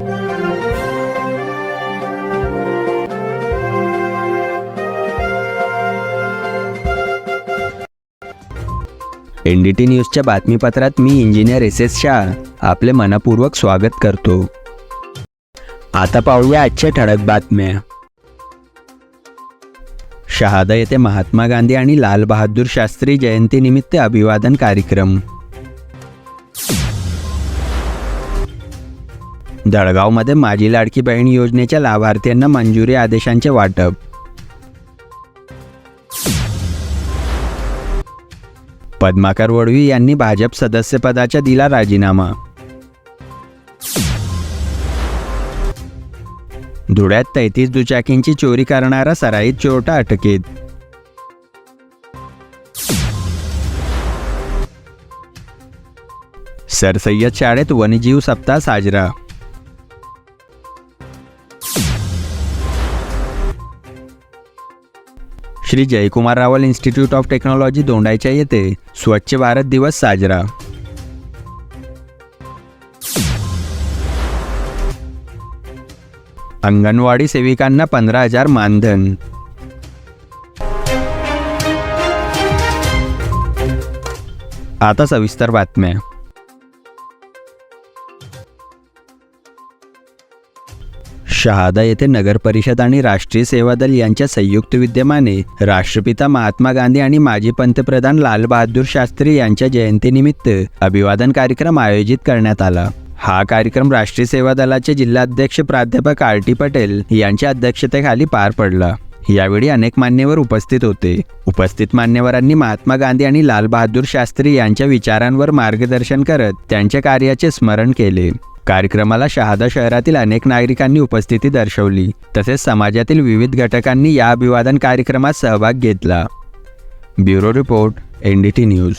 NDT न्यूजच्या बातमीपत्रात मी इंजिनियर एस एस शाह. आपले मनपूर्वक स्वागत करतो. आता पाहूया आजच्या ठळक बातम्या. शहादा येथे महात्मा गांधी आणि लालबहादूर शास्त्री जयंतीनिमित्त अभिवादन कार्यक्रम. जळगावमध्ये माझी लाडकी बहीण योजनेच्या लाभार्थ्यांना मंजुरी आदेशांचे वाटप. पद्माकर वडवी यांनी भाजप सदस्यपदाच्या दिला राजीनामा. धुळ्यात तैतीस दुचाकींची चोरी करणारा सराईत चोरटा अटकेत. सरसय्यद शाळेत वन्यजीव सप्ताह साजरा. Shri Jaykumar Rawal institute of technology दोंडाईच्या येथे स्वच्छ भारत दिवस साजरा. अंगणवाडी सेविकांना पंधरा हजार मानधन. आता सविस्तर बातम्या. शहादा येथे नगर परिषद आणि राष्ट्रीय सेवा दल यांच्या संयुक्त विद्यमाने राष्ट्रपिता महात्मा गांधी आणि माजी पंतप्रधान लालबहादूर शास्त्री यांच्या जयंतीनिमित्त अभिवादन कार्यक्रम आयोजित करण्यात आला. हा कार्यक्रम राष्ट्रीय सेवा दलाचे जिल्हाध्यक्ष प्राध्यापक आर टी पटेल यांच्या अध्यक्षतेखाली पार पडला. यावेळी अनेक मान्यवर उपस्थित होते. उपस्थित मान्यवरांनी महात्मा गांधी आणि लालबहादूर शास्त्री यांच्या विचारांवर मार्गदर्शन करत त्यांच्या कार्याचे स्मरण केले. कार्यक्रमाला शहादा शहरातील अनेक नागरिकांनी उपस्थिती दर्शवली. तसेच समाजातील विविध घटकांनी या अभिवादन कार्यक्रमात सहभाग घेतला. Bureau report N D T news.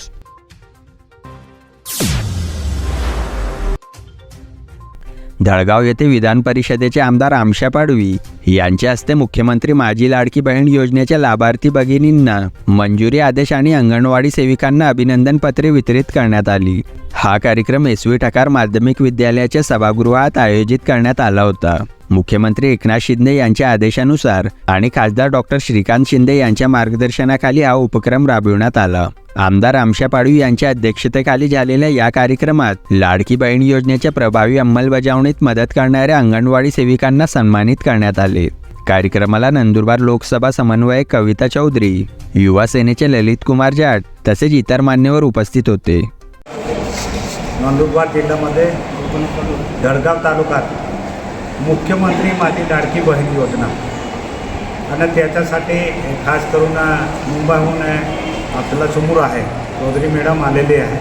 Dhalgaon येथे विधान परिषदेचे आमदार आमशा पाडवी यांच्या हस्ते मुख्यमंत्री माझी लाडकी बहीण योजनेच्या लाभार्थी भगिनींना मंजुरी आदेश आणि अंगणवाडी सेविकांना अभिनंदन पत्रे वितरित करण्यात आली. हा कार्यक्रम एस व्ही ठकार माध्यमिक विद्यालयाच्या सभागृहात आयोजित करण्यात आला होता. मुख्यमंत्री एकनाथ शिंदे यांच्या आदेशानुसार आणि खासदार डॉक्टर श्रीकांत शिंदे यांच्या मार्गदर्शनाखाली हा उपक्रम राबविण्यात आला. आमदार आमशा पाडवी यांच्या अध्यक्षतेखाली झालेल्या या कार्यक्रमात लाडकी बहीण योजनेच्या प्रभावी अंमलबजावणीत मदत करणाऱ्या अंगणवाडी सेविकांना सन्मानित करण्यात आले. कार्यक्रमाला नंदुरबार लोकसभा समन्वयक कविता चौधरी युवा सेनेचे ललित कुमार जाट तसेच इतर मान्यवर उपस्थित होते. नंदुरबार जिल्ह्यामध्ये जळगाव तालुक्यात मुख्यमंत्री माझी लाडकी बहीण योजना. आणि त्याच्यासाठी खास करून मुंबईहून आपल्याला समोर आहे चौधरी मॅडम आलेली आहे.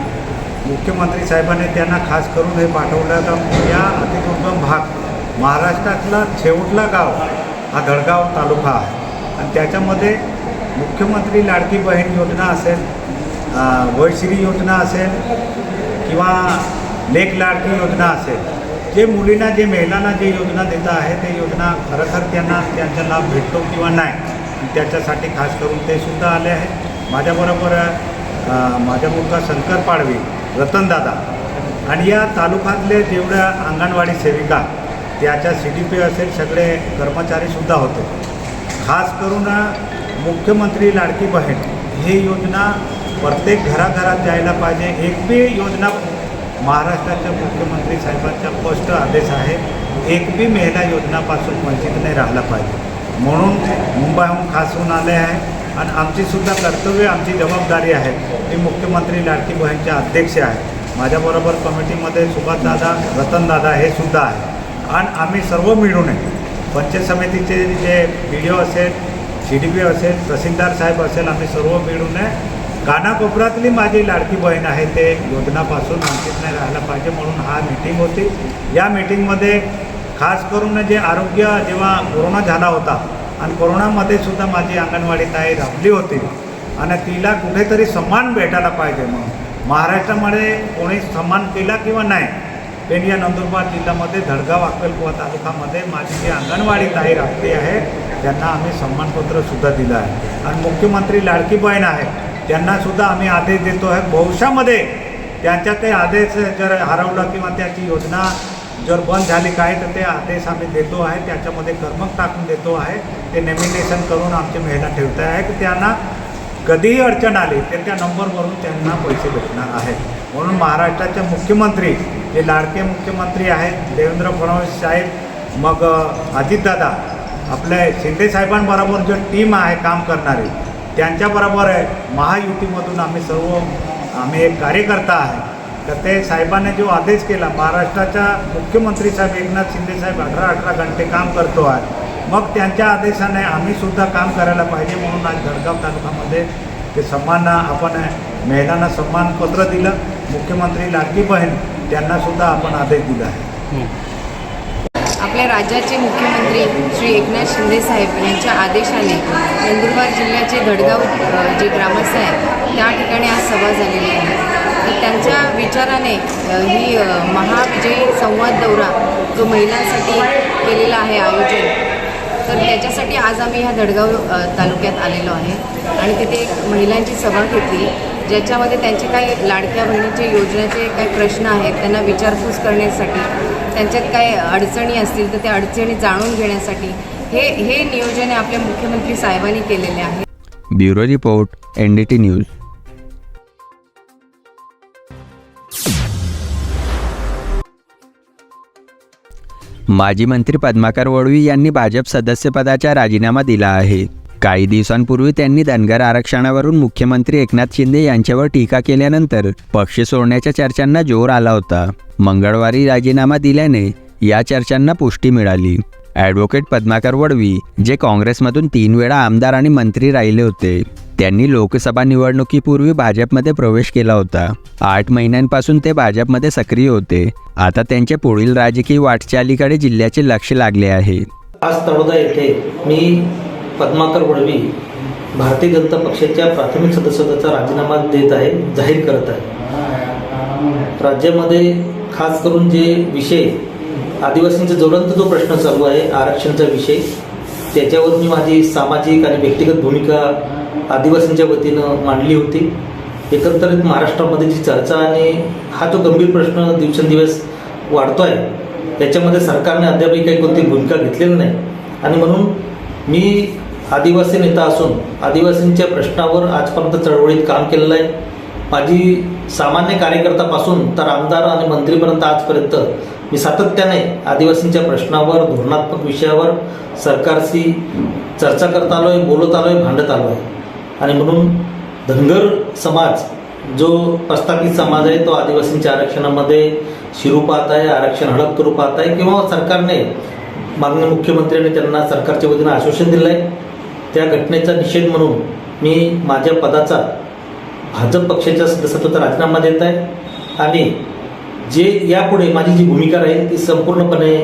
मुख्यमंत्री साहेबांनी त्यांना खास करून हे पाठवलं तर या अतिदुर्गम भाग महाराष्ट्रातला शेवटला गाव हा धडगाव तालुका आहे. आणि त्याच्यामध्ये मुख्यमंत्री लाडकी बहीण योजना असेल अ, वयश्री योजना असेल किंवा लेख लाडकी योजना असेल जे मुलींना जे महिलांना जे योजना देत आहे ते योजना खरोखर त्यांना त्यांचा लाभ भेटतो किंवा नाही त्याच्यासाठी खास करून ते सुद्धा आले आहेत. माझ्याबरोबर माझ्या मुलगा शंकर पाडवी रतनदादा आणि या तालुक्यातले जेवढ्या अंगणवाडी सेविका त्याच्या सी डी पी असेल सगळे कर्मचारीसुद्धा होते. खास करून मुख्यमंत्री लाडकी बहीण ही योजना प्रत्येक घराघरात जायला पाहिजे. एक बी योजना महाराष्ट्राच्या मुख्यमंत्री साहेबांचा स्पष्ट आदेश आहे एक बी महिला योजनापासून वंचित नाही राहिला पाहिजे. म्हणून मुंबईहून खास होऊन आले आहे. आणि आमचीसुद्धा कर्तव्य आमची जबाबदारी आहे. मी मुख्यमंत्री लाडकी बहीणचे अध्यक्ष आहे. माझ्याबरोबर कमिटीमध्ये सुभाषदादा रतनदादा हे सुद्धा आहे. आणि आम्ही सर्व मिळून आहे पंचायत समितीचे जे बी डी ओ असेल सी डी पी असेल तहसीलदार साहेब असेल आम्ही सर्व मिळून आहे कानाकोपऱ्यातली माझी लाडकी बहीण आहे ते योजनापासून वंचित नाही राहायला पाहिजे म्हणून हा मीटिंग होती. या मीटिंगमध्ये खास करून जे आरोग्य जेव्हा कोरोना झाला होता आणि कोरोनामध्ये सुद्धा माझी अंगणवाडी ताई राबली होती आणि तिला कुठेतरी सन्मान भेटायला पाहिजे म्हणून. महाराष्ट्रामध्ये कोणी सन्मान केला किंवा नाही पण या नंदुरबार जिल्ह्यामध्ये धडगाव अक्कलकुवा तालुक्यामध्ये माझी जी अंगणवाडी ताई राबली आहे त्यांना आम्ही सन्मानपत्रसुद्धा दिलं आहे. आणि मुख्यमंत्री लाडकी बहीण आहे त्यांनासुद्धा आम्ही आदेश देतो आहे. भविष्यामध्ये त्यांच्या ते आदेश जर हरवलं किंवा त्याची योजना जर बंद झाली काय तर ते आदेश आम्ही देतो आहे. त्याच्यामध्ये कर्मक टाकून देतो आहे. ते नॉमिनेशन करून आमची महिला ठेवत आहे की त्यांना कधीही अडचण आली तर त्या नंबरवरून त्यांना पैसे भेटणार आहे. म्हणून महाराष्ट्राचे मुख्यमंत्री जे लाडके मुख्यमंत्री आहेत देवेंद्र फडणवीस साहेब मग अजितदादा आपल्या शिंदेसाहेबांबरोबर जो टीम आहे काम करणारी त्यांच्याबरोबर आहे. महायुतीमधून आम्ही सर्व आम्ही एक कार्यकर्ता आहे. तर ते साहेबांनी जो आदेश केला महाराष्ट्राच्या मुख्यमंत्री साहेब एकनाथ शिंदे साहेब अठरा अठरा घंटे काम करतो आहे. मग त्यांच्या आदेशाने आम्ही सुद्धा काम करायला पाहिजे म्हणून आज जळगाव तालुक्यामध्ये ते सन्मान आपण महिलांना सन्मानपत्र दिलं. मुख्यमंत्री लाडकी बहीण त्यांनासुद्धा आपण आदेश दिला आहे. आपल्या राज्याचे मुख्यमंत्री श्री एकनाथ शिंदे साहेब यांच्या आदेशाने नंदुरबार जिल्ह्याचे धडगाव जे ग्रामस्थ आहेत त्या ठिकाणी आज सभा झालेली आहे. तर त्यांच्या विचाराने ही महाविजयी संवाद दौरा जो महिलांसाठी केलेला आहे आयोजन तर त्याच्यासाठी आज आम्ही ह्या धडगाव तालुक्यात आलेलो आहे. आणि तिथे एक महिलांची सभा घेतली ज्याच्यामध्ये त्यांचे काही लाडक्या बहिणीचे योजनेचे काही प्रश्न आहेत त्यांना विचारपूस करण्यासाठी त्यांच्यात काही अडचणी असतील तर त्या अडचणी जाणून घेण्यासाठी हे हे नियोजन आपल्या मुख्यमंत्री साहेबांनी केलेले आहे. Bureau report N D T news. माजी मंत्री पद्माकर वळवी यांनी भाजप सदस्यपदाचा राजीनामा दिला आहे. काही दिवसांपूर्वी त्यांनी धनगर आरक्षणावरून मुख्यमंत्री एकनाथ शिंदे यांच्यावर टीका केल्यानंतर पक्ष सोडण्याच्या चर्चांना जोर आला होता. मंगळवारी राजीनामा दिल्याने या चर्चांना पुष्टी मिळाली. ॲडव्होकेट पद्माकर वडवी जे काँग्रेसमधून तीन वेळा आमदार आणि मंत्री राहिले होते त्यांनी लोकसभा निवडणुकीपूर्वी भाजपमध्ये प्रवेश केला होता. आठ महिन्यांपासून ते भाजपमध्ये सक्रिय होते. आता त्यांच्या पुढील राजकीय वाटचालीकडे जिल्ह्याचे लक्ष लागले आहे. आज तळोदा येथे मी पद्माकर वडवी भारतीय जनता पक्षाच्या प्राथमिक सदस्यत्वाचा राजीनामा देत आहे जाहीर करत आहे. राज्यामध्ये खास करून जे विषय आदिवासींचा ज्वलंत जो प्रश्न चालू आहे आरक्षणचा विषय त्याच्यावर मी माझी सामाजिक आणि व्यक्तिगत भूमिका आदिवासींच्या वतीनं मांडली होती. एकंदरीत महाराष्ट्रामध्ये जी चर्चा आणि हा जो गंभीर प्रश्न दिवसेंदिवस वाढतो आहे त्याच्यामध्ये सरकारने अद्यापही काही कोणती भूमिका घेतलेली नाही. आणि म्हणून मी आदिवासी नेता असून आदिवासींच्या प्रश्नावर आजपर्यंत चळवळीत काम केलेलं आहे. माझी सामान्य कार्यकर्तापासून तर आमदार आणि मंत्रीपर्यंत आजपर्यंत मी सातत्याने आदिवासींच्या प्रश्नावर धोरणात्मक विषयावर सरकारशी चर्चा करत आलो आहे बोलत आलो आहे भांडत आलो आहे आणि म्हणून धनगर समाज जो प्रस्थापित समाज आहे तो आदिवासींच्या आरक्षणामध्ये शिरू पाहत आहे आरक्षण हडप करू पाहत आहे किंवा सरकारने मागणी मुख्यमंत्र्यांनी त्यांना सरकारच्या वतीनं आश्वासन दिलं आहे त्या घटनेचा निषेध म्हणून मी माझ्या पदाचा भाजप पक्षाच्या सदस्यत्वाचा राजीनामा देत आहे. आणि जे यापुढे माझी जी भूमिका राहील ती संपूर्णपणे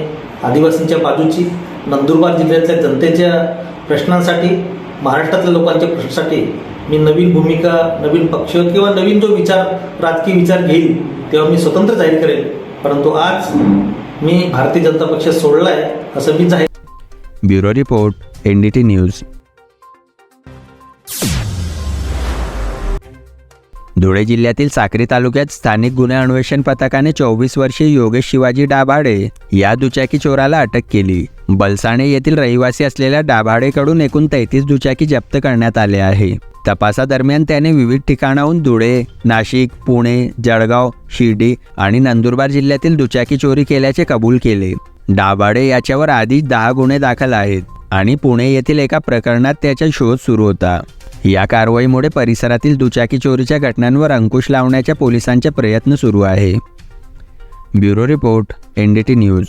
आदिवासींच्या बाजूची नंदुरबार जिल्ह्यातल्या जनतेच्या प्रश्नांसाठी महाराष्ट्रातल्या लोकांच्या प्रश्नासाठी मी नवीन भूमिका नवीन पक्ष किंवा नवीन जो विचार राजकीय विचार घेईल तेव्हा मी स्वतंत्र जाहीर करेल. परंतु आज मी भारतीय जनता पक्ष सोडला आहे असं मी जाहीर bureau report NDT news. Dhule जिल्ह्यातील साक्री तालुक्यात स्थानिक गुन्हे अन्वेषण पथकाने चोवीस वर्षीय योगेश शिवाजी डाभाडे या दुचाकी चोराला अटक केली. बलसाणे येथील रहिवासी असलेल्या डाभाडेकडून एकूण तेहतीस दुचाकी जप्त करण्यात आले आहे. तपासादरम्यान त्याने विविध ठिकाणाहून धुळे नाशिक पुणे जळगाव शिर्डी आणि नंदुरबार जिल्ह्यातील दुचाकी चोरी केल्याचे कबूल केले. डाभाडे याच्यावर आधीच दहा गुन्हे दाखल आहेत आणि पुणे येथील एका प्रकरणात त्याचा शोध सुरू होता. या कारवाईमुळे परिसरातील दुचाकी चोरीच्या घटनांवर अंकुश लावण्याच्या पोलिसांचे प्रयत्न सुरू आहे. Bureau report N D T news.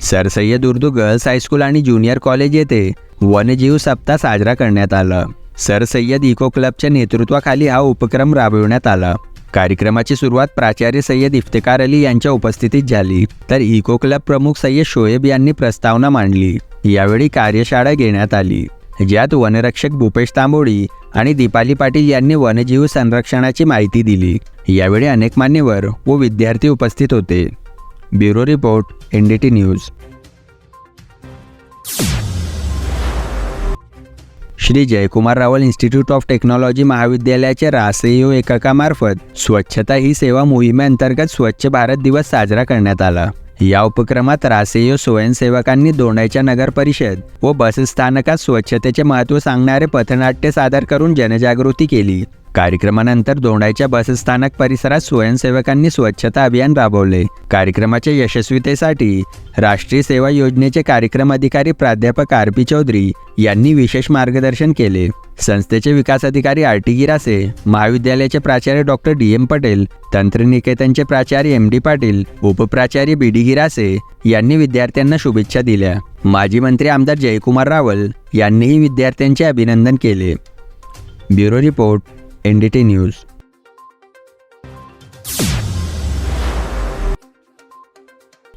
Sir Syed Urdu girls high school आणि ज्युनियर कॉलेज येथे वन्यजीव सप्ताह साजरा करण्यात आला. सर सय्यद इको क्लबच्या नेतृत्वाखाली हा उपक्रम राबविण्यात आला. कार्यक्रमाची सुरुवात प्राचार्य सय्यद इफ्तिकार अली यांच्या उपस्थितीत झाली. तर इको क्लब प्रमुख सय्यद शोएब यांनी प्रस्तावना मांडली. यावेळी कार्यशाळा घेण्यात आली. ज्यात वनरक्षक भूपेश तांबोळी आणि दीपाली पाटील यांनी वनजीव संरक्षणाची माहिती दिली. यावेळी अनेक मान्यवर व विद्यार्थी उपस्थित होते. Bureau report N D T news. Shri Jaykumar Rawal institute of technology महाविद्यालयाच्या रासेयो एककामार्फत स्वच्छता ही सेवा मोहिमेअंतर्गत स्वच्छ भारत दिवस साजरा करण्यात आला. या उपक्रमात रासेयो स्वयंसेवकांनी दोंडाईच्या नगर परिषद व बसस्थानकात स्वच्छतेचे महत्त्व सांगणारे पथनाट्य सादर करून जनजागृती केली. कार्यक्रमानंतर दोंडाईच्या बसस्थानक परिसरात स्वयंसेवकांनी स्वच्छता अभियान राबवले. कार्यक्रमाच्या यशस्वीतेसाठी राष्ट्रीय सेवा योजनेचे कार्यक्रम अधिकारी प्राध्यापक आर पी चौधरी यांनी विशेष मार्गदर्शन केले. संस्थेचे विकास अधिकारी आर टी गिरासे महाविद्यालयाचे प्राचार्य डॉक्टर डी एम पटेल तंत्रनिकेतनचे प्राचार्य एम डी पाटील उपप्राचार्य बी डी गिरासे यांनी विद्यार्थ्यांना शुभेच्छा दिल्या. माजी मंत्री आमदार जयकुमार रावल यांनीही विद्यार्थ्यांचे अभिनंदन केले. Bureau report. N D T news.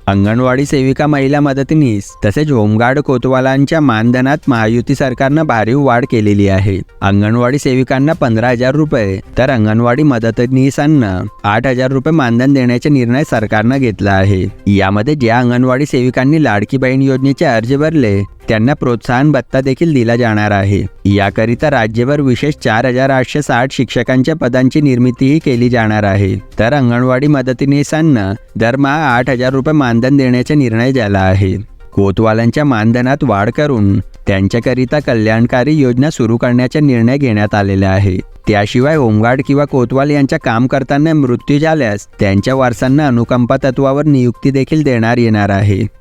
Anganwadi सेविका महिला मदतनीस तसेच होमगार्ड कोतवालांच्या मानधनात महायुती सरकारनं भारीव वाढ केलेली आहे. अंगणवाडी सेविकांना पंधरा हजार रुपये तर अंगणवाडी मदतनीसांना आठ हजार रुपये मानधन देण्याचा निर्णय सरकारनं घेतला आहे. यामध्ये ज्या अंगणवाडी सेविकांनी लाडकी बहीण योजनेचे अर्ज भरले त्यांना प्रोत्साहन भत्ता देखील दिला जाणार आहे. याकरिता राज्यभर विशेष चार हजार आठशे साठ शिक्षकांच्या पदांची निर्मितीही केली जाणार आहे. तर अंगणवाडी मदतनीसांना दरमहा आठ हजार रुपये मानधन देण्याचा निर्णय झाला आहे. कोतवालांच्या मानधनात वाढ करून त्यांच्याकरिता कल्याणकारी योजना सुरू करण्याचा निर्णय घेण्यात आलेला आहे. त्याशिवाय होमगार्ड किंवा कोतवाल यांच्या काम करताना मृत्यू झाल्यास त्यांच्या वारसांना अनुकंपा तत्वावर नियुक्ती देखील देणार येणार आहे.